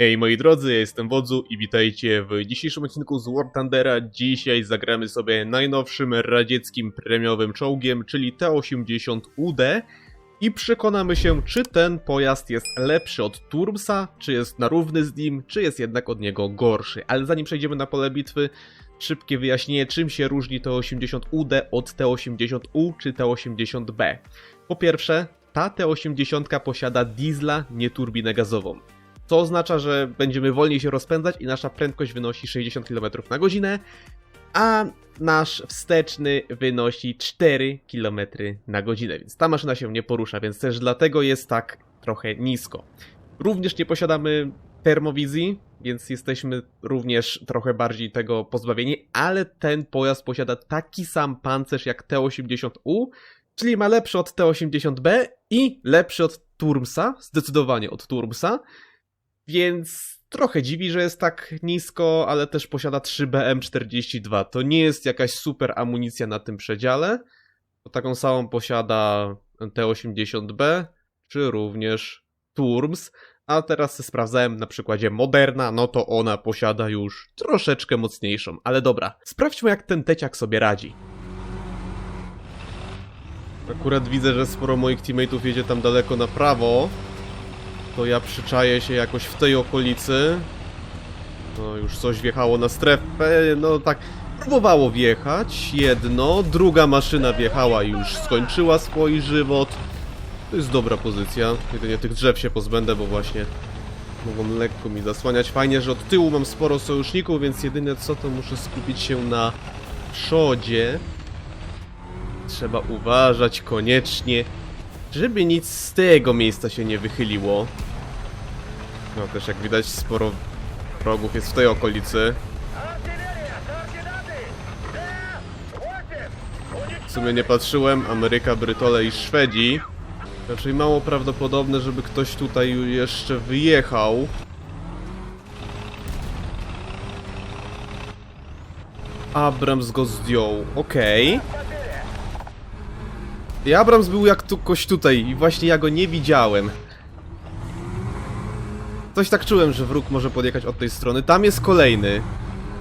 Hej moi drodzy, ja jestem Wodzu i witajcie w dzisiejszym odcinku z War Thundera. Dzisiaj zagramy sobie najnowszym radzieckim premiowym czołgiem, czyli T-80UD i przekonamy się, czy ten pojazd jest lepszy od Turmsa, czy jest na równy z nim, czy jest jednak od niego gorszy. Ale zanim przejdziemy na pole bitwy, szybkie wyjaśnienie, czym się różni T-80UD od T-80U czy T-80B. Po pierwsze, ta T-80 posiada diesla, nie turbinę gazową. To oznacza, że będziemy wolniej się rozpędzać i nasza prędkość wynosi 60 km na godzinę, a nasz wsteczny wynosi 4 km na godzinę, więc ta maszyna się nie porusza, więc też dlatego jest tak trochę nisko. Również nie posiadamy termowizji, więc jesteśmy również trochę bardziej tego pozbawieni, ale ten pojazd posiada taki sam pancerz jak T-80U, czyli ma lepszy od T-80B i lepszy od Turmsa, zdecydowanie od Turmsa, więc trochę dziwi, że jest tak nisko, ale też posiada 3 BM42. To nie jest jakaś super amunicja na tym przedziale. Bo taką samą posiada T80B, czy również Turms. A teraz sprawdzałem na przykładzie Moderna, no to ona posiada już troszeczkę mocniejszą. Ale dobra, sprawdźmy jak ten teciak sobie radzi. Akurat widzę, że sporo moich teammateów jedzie tam daleko na prawo to ja przyczaję się jakoś w tej okolicy. No już coś wjechało na strefę, no tak próbowało wjechać, jedno, druga maszyna wjechała i już skończyła swój żywot. To jest dobra pozycja, jedynie tych drzew się pozbędę, bo właśnie mogą lekko mi zasłaniać. Fajnie, że od tyłu mam sporo sojuszników, więc jedyne co to muszę skupić się na przodzie. Trzeba uważać koniecznie, żeby nic z tego miejsca się nie wychyliło. No też jak widać sporo wrogów jest w tej okolicy. W sumie nie patrzyłem, Ameryka, Brytole i Szwedzi. Raczej mało prawdopodobne, żeby ktoś tutaj jeszcze wyjechał. Abrams go zdjął, okej. Okay. Abrams był jak tu, koś tutaj i właśnie ja go nie widziałem. Coś tak czułem, że wróg może podjechać od tej strony. Tam jest kolejny.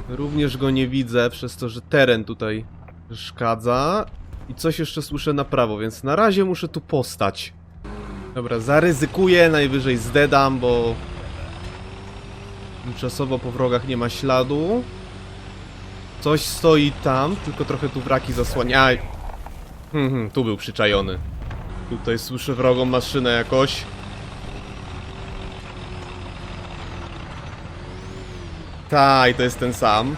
Również go nie widzę, przez to, że teren tutaj przeszkadza. I coś jeszcze słyszę na prawo, więc na razie muszę tu postać. Dobra, zaryzykuję, najwyżej zdedam, bo... Tymczasowo po wrogach nie ma śladu. Coś stoi tam, tylko trochę tu wraki zasłaniają. Hmm, hmm, tu był przyczajony. Tutaj słyszę wrogą maszynę jakoś. Taj, to jest ten sam.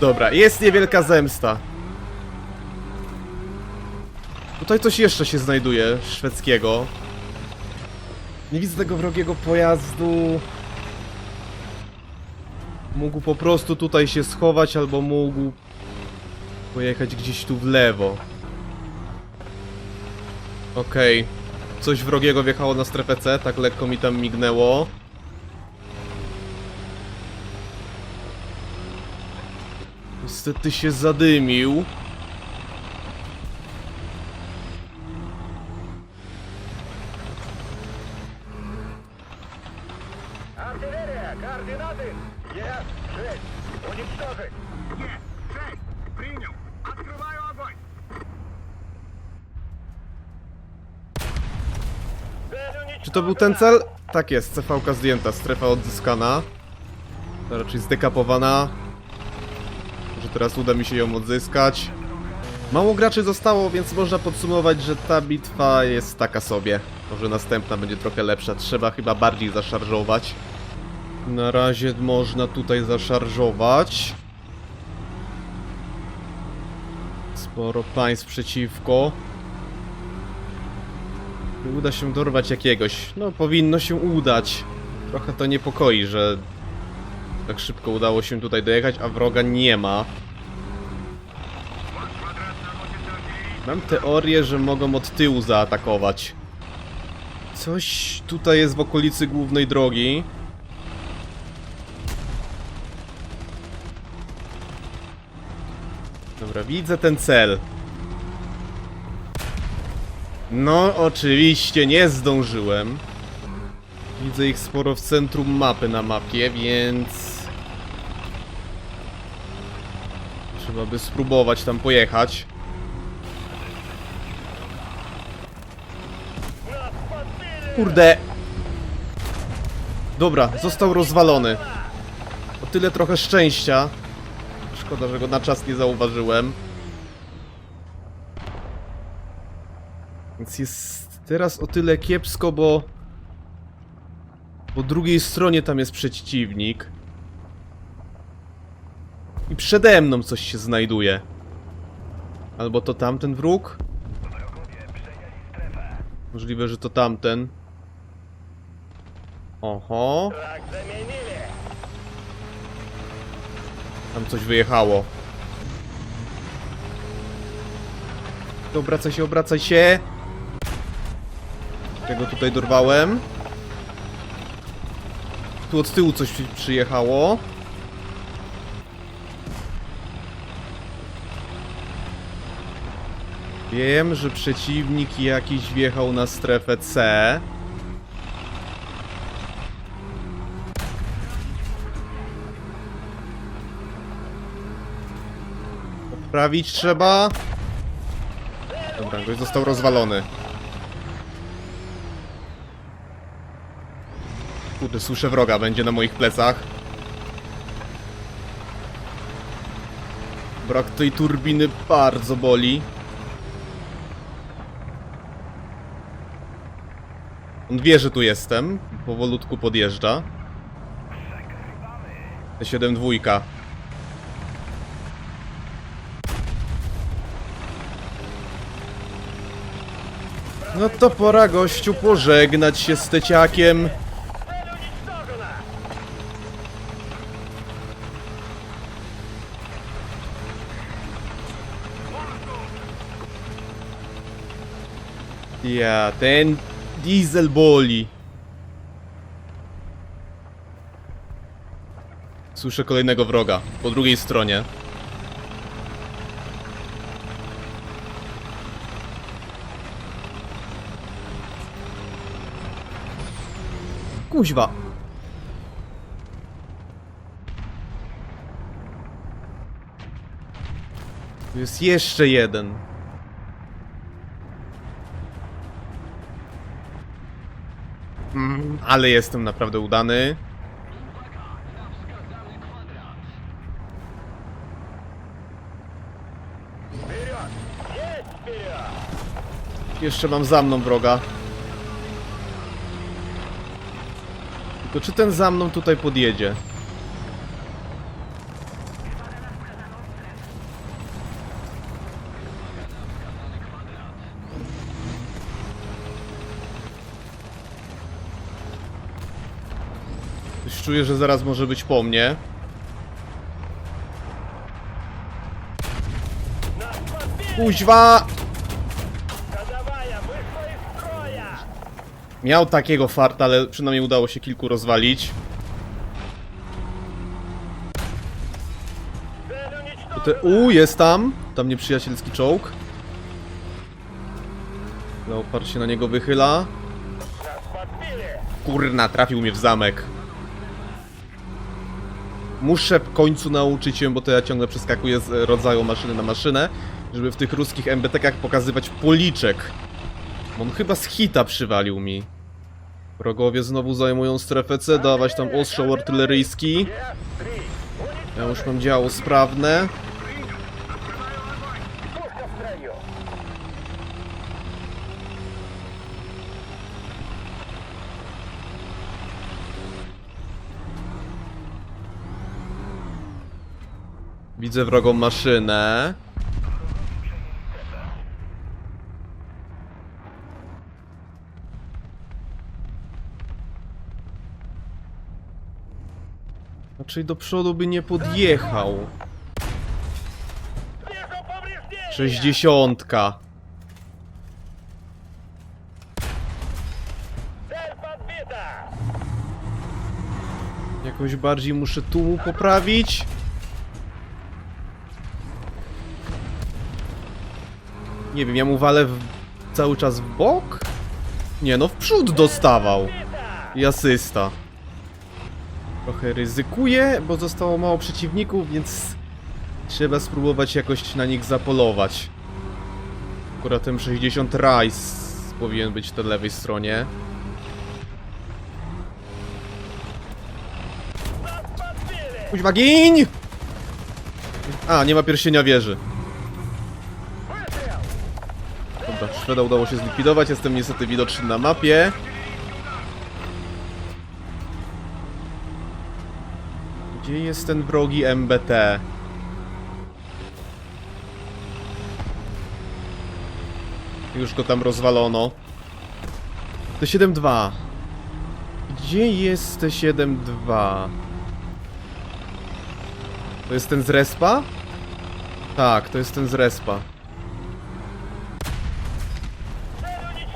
Dobra, jest niewielka zemsta. Tutaj coś jeszcze się znajduje, szwedzkiego. Nie widzę tego wrogiego pojazdu. Mógł po prostu tutaj się schować, albo mógł pojechać gdzieś tu w lewo. Okej. Coś wrogiego wjechało na strefę C, tak lekko mi tam mignęło. Niestety się zadymił. To był ten cel? Tak jest, CV zdjęta, strefa odzyskana. Raczej zdekapowana. Może teraz uda mi się ją odzyskać. Mało graczy zostało, więc można podsumować, że ta bitwa jest taka sobie. Może następna będzie trochę lepsza. Trzeba chyba bardziej zaszarżować. Na razie można tutaj zaszarżować. Sporo państw przeciwko uda się dorwać jakiegoś. No, powinno się udać. Trochę to niepokoi, że tak szybko udało się tutaj dojechać, a wroga nie ma. Mam teorię, że mogą od tyłu zaatakować. Coś tutaj jest w okolicy głównej drogi. Dobra, widzę ten cel. No, oczywiście nie zdążyłem. Widzę ich sporo w centrum mapy na mapie, więc... Trzeba by spróbować tam pojechać. Kurde! Dobra, został rozwalony. O tyle trochę szczęścia. Szkoda, że go na czas nie zauważyłem. Więc jest teraz o tyle kiepsko, bo... Po drugiej stronie tam jest przeciwnik. I przede mną coś się znajduje. Albo to tamten wróg? Możliwe, że to tamten. Oho. Tam coś wyjechało. Obracaj się, obracaj się! Tego tutaj dorwałem. Tu od tyłu coś przy- przyjechało. Wiem, że przeciwnik jakiś wjechał na strefę C. Poprawić trzeba. Dobra, goś został rozwalony. Kurde, słyszę wroga, będzie na moich plecach. Brak tej turbiny bardzo boli. On wie, że tu jestem. Powolutku podjeżdża. T7 dwójka. No to pora gościu pożegnać się z teciakiem. Ja, ten diesel boli. Słyszę kolejnego wroga po drugiej stronie. Kuźwa. Tu jest jeszcze jeden. ale jestem naprawdę udany. Jeszcze mam za mną wroga. Tylko czy ten za mną tutaj podjedzie? czuję, że zaraz może być po mnie. Kuźwa! Miał takiego farta, ale przynajmniej udało się kilku rozwalić. U, jest tam! Tam nieprzyjacielski czołg. Leopard się na niego wychyla. Kurna, trafił mnie w zamek. Muszę w końcu nauczyć się, bo to ja ciągle przeskakuję z rodzaju maszyny na maszynę, żeby w tych ruskich MBTK-ach pokazywać policzek. On chyba z hita przywalił mi. Wrogowie znowu zajmują strefę C, dawać tam ostrzał artyleryjski. Г-3! Ja już mam działo sprawne. Widzę wrogą maszynę. Raczej do przodu by nie podjechał. Sześćdziesiątka. Jakoś bardziej muszę tu poprawić. Nie wiem, ja mu walę w... cały czas w bok? Nie no, w przód dostawał. I asysta. Trochę ryzykuję, bo zostało mało przeciwników, więc trzeba spróbować jakoś na nich zapolować. Akurat ten 60 Rice powinien być na lewej stronie. Kuźma, giń! A, nie ma pierścienia wieży. Dobra, Szweda udało się zlikwidować, jestem niestety widoczny na mapie. Gdzie jest ten wrogi MBT? Już go tam rozwalono. T72. Gdzie jest T72? To jest ten z respa? Tak, to jest ten z respa.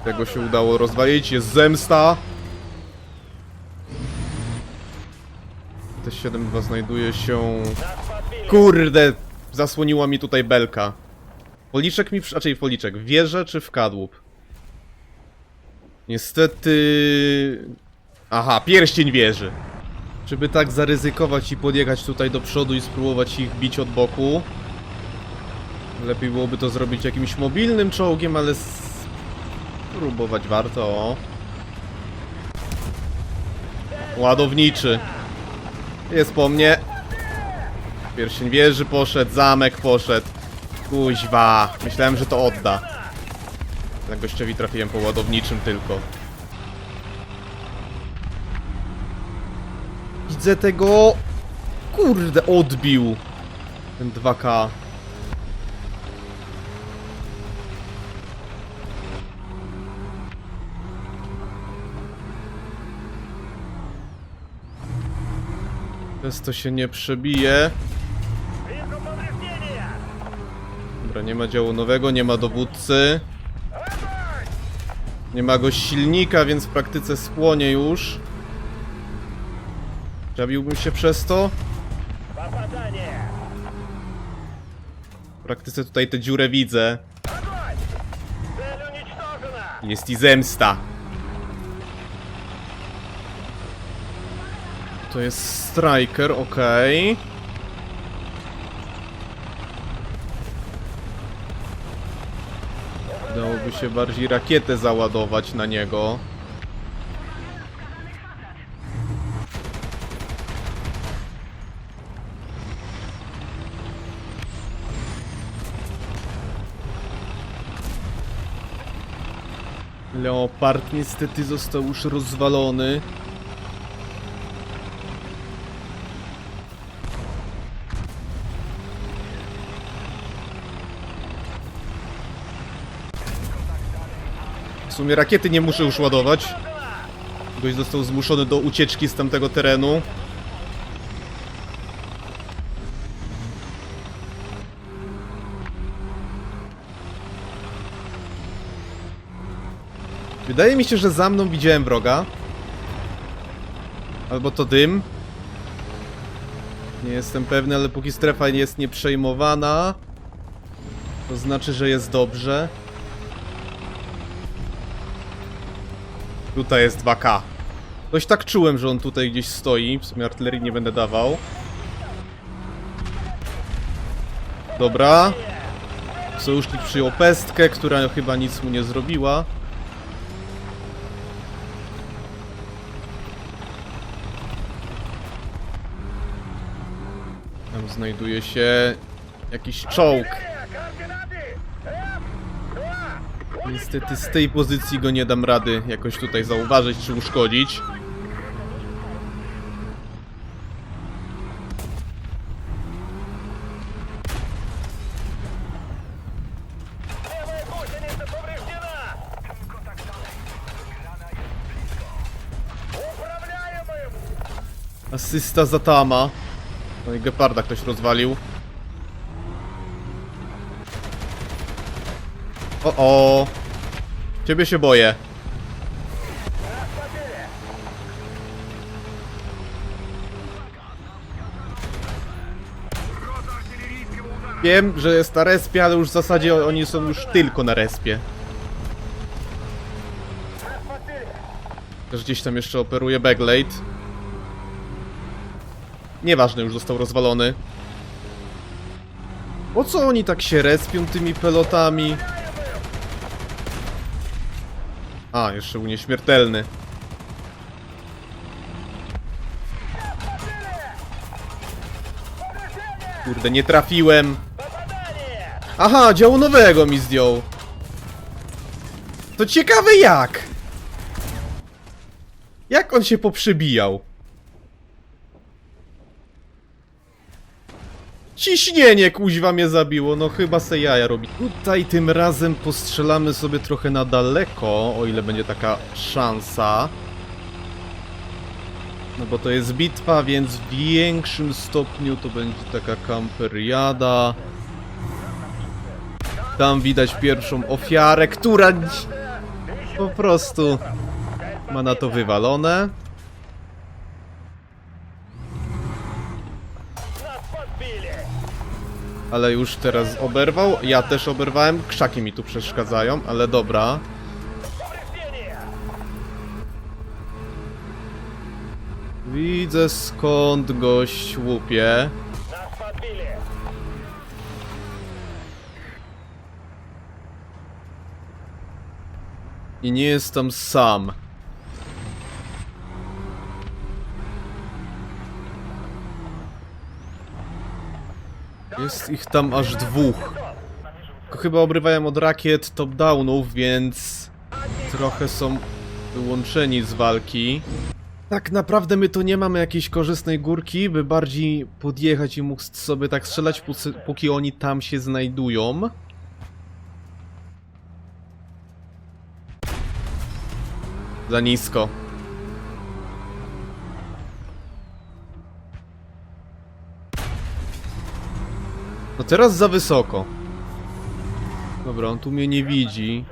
Tego się udało rozwalić. Jest zemsta. T7-2 znajduje się... Kurde! Zasłoniła mi tutaj belka. Policzek mi... Raczej policzek. Wieże czy w kadłub? Niestety... Aha, pierścień wieży. Żeby tak zaryzykować i podjechać tutaj do przodu i spróbować ich bić od boku. Lepiej byłoby to zrobić jakimś mobilnym czołgiem, ale spróbować warto. Ładowniczy. Jest po mnie. Pierścień wieży poszedł, zamek poszedł. Kuźwa. Myślałem, że to odda. Na gościowi trafiłem po ładowniczym tylko. Widzę tego... Kurde, odbił. Ten 2K. Przez to się nie przebije. Dobra, nie ma działu nowego, nie ma dowódcy. Nie ma go silnika, więc w praktyce spłonie już. Zabiłbym się przez to. W praktyce tutaj tę dziurę widzę. Jest i zemsta. To jest striker, okej. Dałoby się bardziej rakietę załadować na niego. Leopard niestety został już rozwalony. Sumie rakiety nie muszę już ładować. Gość został zmuszony do ucieczki z tamtego terenu. Wydaje mi się, że za mną widziałem wroga. Albo to dym. Nie jestem pewny, ale póki strefa jest nieprzejmowana, to znaczy, że jest dobrze. Tutaj jest 2K. Dość tak czułem, że on tutaj gdzieś stoi. W sumie artylerii nie będę dawał. Dobra. Sojusznik przyjął pestkę, która chyba nic mu nie zrobiła. Tam znajduje się jakiś czołg. Niestety z tej pozycji go nie dam rady jakoś tutaj zauważyć czy uszkodzić. Asysta Zatama. No i Geparda ktoś rozwalił. O, o. Ciebie się boję. Wiem, że jest na respie, ale już w zasadzie oni są już tylko na respie. Też gdzieś tam jeszcze operuje Baglade. Nieważne, już został rozwalony. Po co oni tak się respią tymi pelotami? A, jeszcze był nieśmiertelny. Kurde, nie trafiłem. Aha, działu nowego mi zdjął. To ciekawe jak. Jak on się poprzybijał? Ciśnienie kuźwa mnie zabiło, no chyba se jaja robi. Tutaj tym razem postrzelamy sobie trochę na daleko, o ile będzie taka szansa. No bo to jest bitwa, więc w większym stopniu to będzie taka kamperiada. Tam widać pierwszą ofiarę, która po prostu ma na to wywalone. ale już teraz oberwał. Ja też oberwałem, krzaki mi tu przeszkadzają, ale dobra. Widzę skąd gość łupie. I nie jestem sam. Jest ich tam aż dwóch. Tylko chyba obrywają od rakiet top-downów, więc trochę są wyłączeni z walki. Tak naprawdę my tu nie mamy jakiejś korzystnej górki, by bardziej podjechać i móc sobie tak strzelać, póki oni tam się znajdują. Za nisko. No teraz za wysoko. Dobra, on tu mnie nie widzi.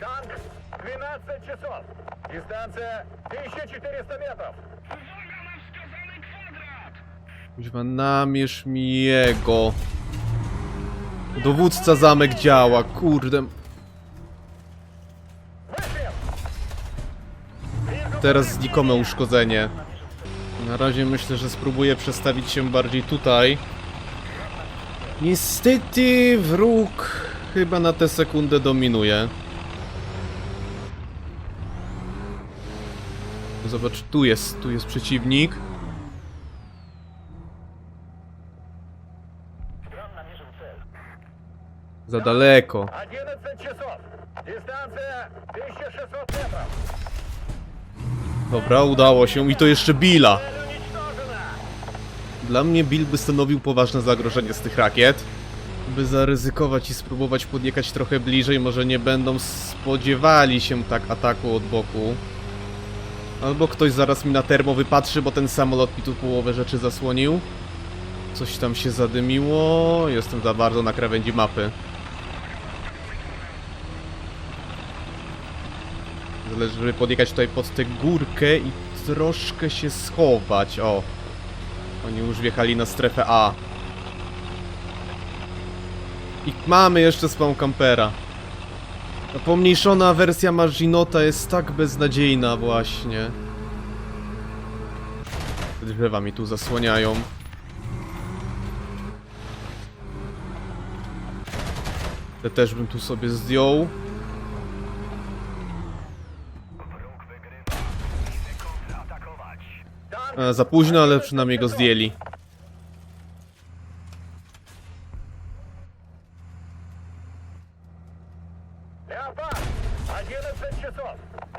Танк 12 часов! Дистанция 1400 метров! Kuźwa, namierz mi jego. Dowódca zamek działa, kurde. Выстрел! Вижу Teraz znikome uszkodzenie. Na razie myślę, że spróbuję przestawić się bardziej tutaj. Niestety wróg chyba na tę sekundę dominuje. Zobacz, tu jest, tu jest przeciwnik. Za daleko. Dobra, udało się i to jeszcze Bila. Dla mnie Bill by stanowił poważne zagrożenie z tych rakiet. By zaryzykować i spróbować podjechać trochę bliżej, może nie będą spodziewali się tak ataku od boku. Albo ktoś zaraz mi na termo wypatrzy, bo ten samolot mi tu połowę rzeczy zasłonił. Coś tam się zadymiło. Jestem za bardzo na krawędzi mapy. Zależy, żeby podjechać tutaj pod tę górkę i troszkę się schować. O, oni już wjechali na strefę A. I mamy jeszcze spawn campera. Ta pomniejszona wersja Marginota jest tak beznadziejna właśnie. Drzewa mi tu zasłaniają. Te też bym tu sobie zdjął. E, za późno, ale przynajmniej go zdjęli.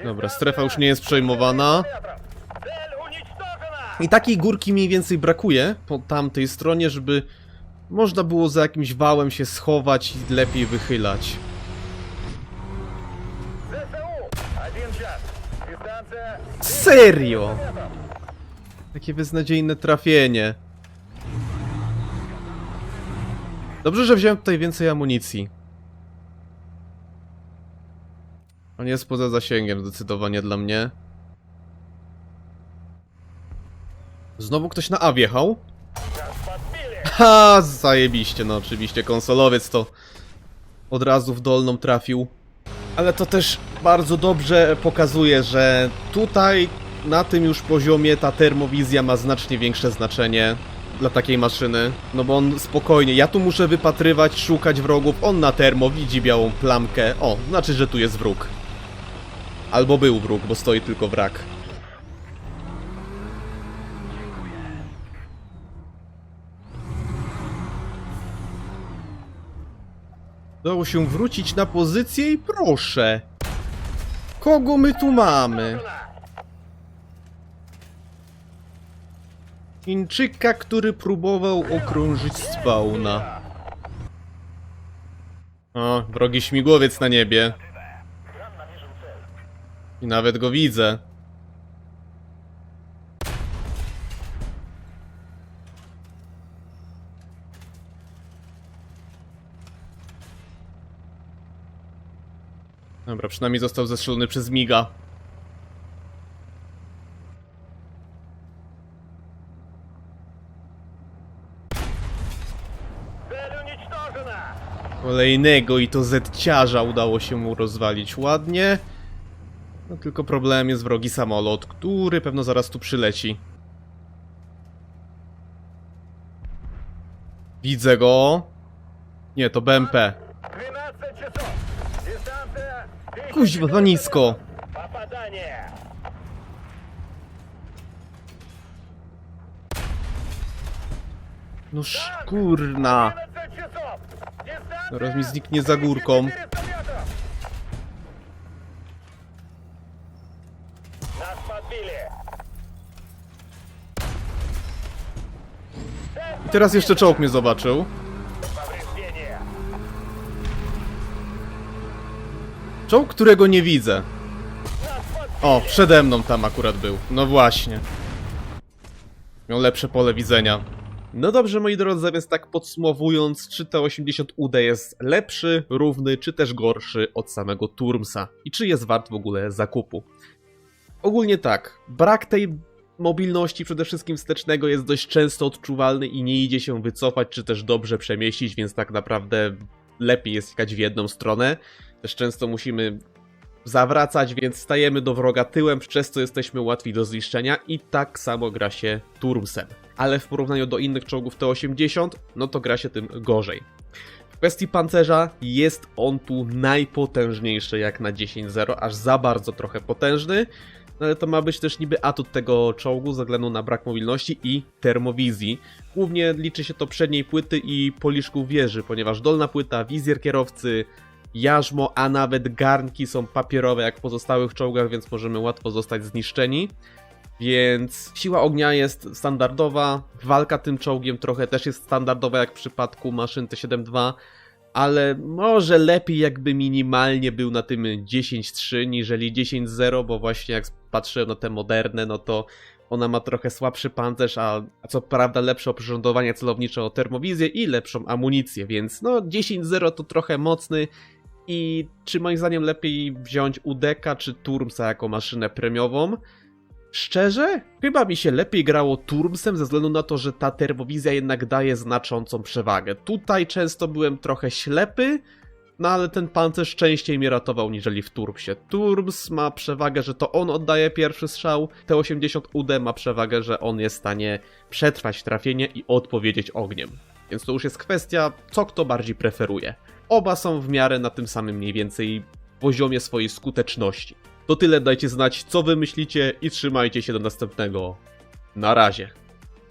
Dobra, strefa już nie jest przejmowana. I takiej górki mniej więcej brakuje po tamtej stronie, żeby można było za jakimś wałem się schować i lepiej wychylać. Serio? Takie beznadziejne trafienie. Dobrze, że wziąłem tutaj więcej amunicji. On jest poza zasięgiem zdecydowanie dla mnie. Znowu ktoś na A wjechał? Ha, zajebiście, no oczywiście, konsolowiec to od razu w dolną trafił. Ale to też bardzo dobrze pokazuje, że tutaj na tym już poziomie ta termowizja ma znacznie większe znaczenie dla takiej maszyny. No bo on spokojnie, ja tu muszę wypatrywać, szukać wrogów, on na termo widzi białą plamkę. O, znaczy, że tu jest wróg. Albo był wróg, bo stoi tylko wrak. Udało się wrócić na pozycję i proszę. Kogo my tu mamy? Chińczyka, który próbował okrążyć spawna. O, wrogi śmigłowiec na niebie. I nawet go widzę. Dobra, przynajmniej został zestrzelony przez Miga. Kolejnego i to zetciarza udało się mu rozwalić ładnie. No tylko problem jest wrogi samolot, który pewno zaraz tu przyleci. Widzę go. Nie, to BMP. Kuźwa, za nisko. No szkurna. No, teraz mi zniknie za górką. I teraz jeszcze czołg mnie zobaczył. Czołg, którego nie widzę. O, przede mną tam akurat był. No właśnie. Miał lepsze pole widzenia. No dobrze, moi drodzy, więc tak podsumowując, czy T80UD jest lepszy, równy, czy też gorszy od samego Turmsa? I czy jest wart w ogóle zakupu? Ogólnie tak, brak tej mobilności przede wszystkim wstecznego jest dość często odczuwalny i nie idzie się wycofać, czy też dobrze przemieścić, więc tak naprawdę lepiej jest jechać w jedną stronę. Też często musimy zawracać, więc stajemy do wroga tyłem, przez co jesteśmy łatwi do zniszczenia i tak samo gra się Turmsem. Ale w porównaniu do innych czołgów T-80, no to gra się tym gorzej. W kwestii pancerza jest on tu najpotężniejszy jak na 10.0, aż za bardzo trochę potężny, no ale to ma być też niby atut tego czołgu ze względu na brak mobilności i termowizji. Głównie liczy się to przedniej płyty i policzków wieży, ponieważ dolna płyta, wizjer kierowcy, jarzmo, a nawet garnki są papierowe jak w pozostałych czołgach, więc możemy łatwo zostać zniszczeni. Więc siła ognia jest standardowa, walka tym czołgiem trochę też jest standardowa jak w przypadku maszyn T-72, ale może lepiej jakby minimalnie był na tym 10.3 niżeli 10.0, bo właśnie jak patrzę na te moderne, no to ona ma trochę słabszy pancerz, a, a co prawda lepsze oprzyrządowanie celownicze o termowizję i lepszą amunicję, więc no 10.0 to trochę mocny i czy moim zdaniem lepiej wziąć UDK czy Turmsa jako maszynę premiową? Szczerze? Chyba mi się lepiej grało Turmsem ze względu na to, że ta termowizja jednak daje znaczącą przewagę. Tutaj często byłem trochę ślepy, no ale ten pancerz częściej mnie ratował niżeli w Turmsie. Turms ma przewagę, że to on oddaje pierwszy strzał, T80 UD ma przewagę, że on jest w stanie przetrwać trafienie i odpowiedzieć ogniem. Więc to już jest kwestia, co kto bardziej preferuje. Oba są w miarę na tym samym mniej więcej poziomie swojej skuteczności. To tyle, dajcie znać co wy myślicie i trzymajcie się do następnego. Na razie.